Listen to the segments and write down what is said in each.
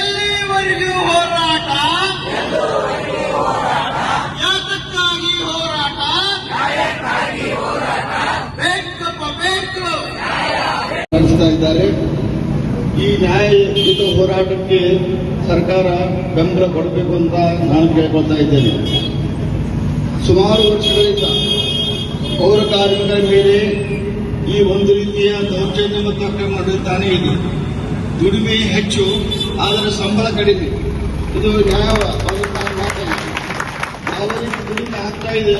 ಎಲ್ಲಿವರೆಗೂ ಹೋರಾಟ? ಯಾತಕ್ಕಾಗಿ ಹೋರಾಟ? ಬೇಕಪ್ಪ, ಬೇಕು. ನಡೆಸ್ತಾ ಇದ್ದಾರೆ. ಈ ನ್ಯಾಯಯುತ ಹೋರಾಟಕ್ಕೆ ಸರ್ಕಾರ ಬೆಂಬಲ ಕೊಡಬೇಕು ಅಂತ ನಾನು ಕೇಳ್ಕೊಳ್ತಾ ಇದ್ದೇನೆ. ಸುಮಾರು ವರ್ಷಗಳಿಂದ ಪೌರ ಕಾರ್ಮಿಕರ ಮೇಲೆ ಈ ಒಂದು ರೀತಿಯ ದೌರ್ಜನ್ಯ ಮತ್ತು ಅಕ್ರಮ ನಡೆಯುತ್ತಾನೆ ಇದೆ. ದುಡಿಮೆ ಹೆಚ್ಚು, ಆದರೆ ಸಂಬಳ ಕಡಿಮೆ. ಇದು ಯಾವ ದುಡಿಮೆ ಆಗ್ತಾ ಇದೆ,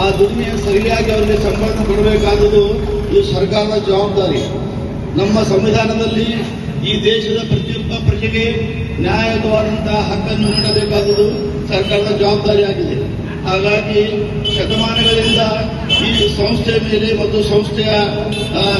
ಆ ದುಡಿಮೆ ಸರಿಯಾಗಿ ಅವರಿಗೆ ಸಂಬಳ ಕೊಡಬೇಕಾದದ್ದು ಇದು ಸರ್ಕಾರದ ಜವಾಬ್ದಾರಿ. ನಮ್ಮ ಸಂವಿಧಾನದಲ್ಲಿ ಈ ದೇಶದ ಪ್ರತಿಯೊಬ್ಬ ಪ್ರಜೆಗೆ ನ್ಯಾಯಯುತವಾದಂತಹ ಹಕ್ಕನ್ನು ನೀಡಬೇಕಾದದ್ದು ಸರ್ಕಾರದ ಜವಾಬ್ದಾರಿಯಾಗಿದೆ. ಹಾಗಾಗಿ ಶತಮಾನಗಳಿಂದ ಈ ಸಂಸ್ಥೆಯ ಮೇಲೆ ಮತ್ತು ಸಂಸ್ಥೆಯ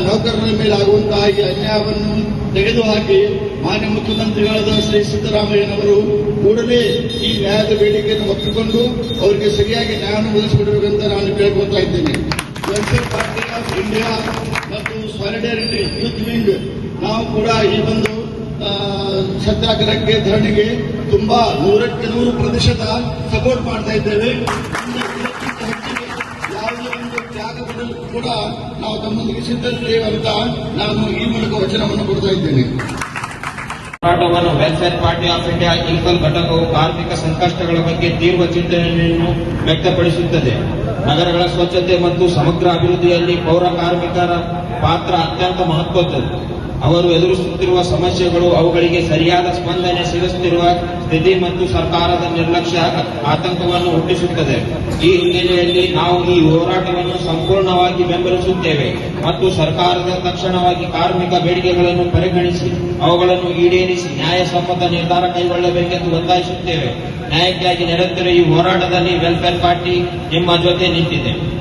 ನೌಕರರ ಮೇಲೆ ಆಗುವಂತಹ ಈ ಅನ್ಯಾಯವನ್ನು ತೆಗೆದುಹಾಕಿ ಮಾನ್ಯ ಮುಖ್ಯಮಂತ್ರಿಗಳಾದ ಶ್ರೀ ಸಿದ್ದರಾಮಯ್ಯನವರು ಕೂಡಲೇ ಈ ನ್ಯಾಯದ ಬೇಡಿಕೆಯನ್ನು ಒಪ್ಪಿಕೊಂಡು ಅವರಿಗೆ ಸರಿಯಾಗಿ ನ್ಯಾಯವನ್ನು ಒದಗಿಸಿಕೊಡಬೇಕಂತ ನಾನು ಕೇಳ್ಕೊತಾ ಇದ್ದೇನೆ. ಪಾರ್ಟಿ ಆಫ್ ಇಂಡಿಯಾ ಮತ್ತು ಸಾಲಿಡಾರಿಟಿ ಯೂತ್ ವಿಂಗ್ ನಾವು ಕೂಡ ಈ ಒಂದು ಸತ್ಯಾಗ್ರಹಕ್ಕೆ ಧರಣಿಗೆ ತುಂಬಾ ನೂರಕ್ಕೆ ನೂರು ಪ್ರತಿಶತ ಸಪೋರ್ಟ್ ಮಾಡ್ತಾ ಇದ್ದೇವೆ. ಯಾವುದೇ ಒಂದು ಕೂಡ ನಾವು ತಮ್ಮೊಂದಿಗೆ ಸಿದ್ಧರಿದ್ದೇವೆ ಅಂತ ನಾನು ಈ ಮೂಲಕ ವಚನವನ್ನು ಕೊಡ್ತಾ ಇದ್ದೇನೆ. ಹೋರಾಟವನ್ನು ವೆಲ್ಫೇರ್ ಪಾರ್ಟಿ ಆಫ್ ಇಂಡಿಯಾ ಇಂಕಲ್ ಘಟಕವು ಕಾರ್ಮಿಕ ಸಂಕಷ್ಟಗಳ ಬಗ್ಗೆ ತೀವ್ರ ಚಿಂತನೆಯನ್ನು ವ್ಯಕ್ತಪಡಿಸುತ್ತದೆ. ನಗರಗಳ ಸ್ವಚ್ಛತೆ ಮತ್ತು ಸಮಗ್ರ ಅಭಿವೃದ್ಧಿಯಲ್ಲಿ ಪೌರ ಕಾರ್ಮಿಕರ ಪಾತ್ರ ಅತ್ಯಂತ ಮಹತ್ವದ್ದು. ಅವರು ಎದುರಿಸುತ್ತಿರುವ ಸಮಸ್ಯೆಗಳು ಅವುಗಳಿಗೆ ಸರಿಯಾದ ಸ್ಪಂದನೆ ಸಿಗುತ್ತಿರುವ ಸ್ಥಿತಿ ಮತ್ತು ಸರ್ಕಾರದ ನಿರ್ಲಕ್ಷ್ಯ ಆತಂಕವನ್ನು ಹುಟ್ಟಿಸುತ್ತದೆ. ಈ ಹಿನ್ನೆಲೆಯಲ್ಲಿ ನಾವು ಈ ಹೋರಾಟವನ್ನು ಸಂಪೂರ್ಣವಾಗಿ ಬೆಂಬಲಿಸುತ್ತೇವೆ ಮತ್ತು ಸರ್ಕಾರದ ತಕ್ಷಣವಾಗಿ ಕಾರ್ಮಿಕ ಬೇಡಿಕೆಗಳನ್ನು ಪರಿಗಣಿಸಿ ಅವುಗಳನ್ನು ಈಡೇರಿಸಿ ನ್ಯಾಯಸಮ್ಮತ ನಿರ್ಧಾರ ಕೈಗೊಳ್ಳಬೇಕೆಂದು ಒತ್ತಾಯಿಸುತ್ತೇವೆ. ನ್ಯಾಯಕ್ಕಾಗಿ ನಡೆಯುತ್ತಿರುವ ಈ ಹೋರಾಟದಲ್ಲಿ ವೆಲ್ಫೇರ್ ಪಾರ್ಟಿ ನಿಮ್ಮ ಜೊತೆ ನಿಂತಿದೆ.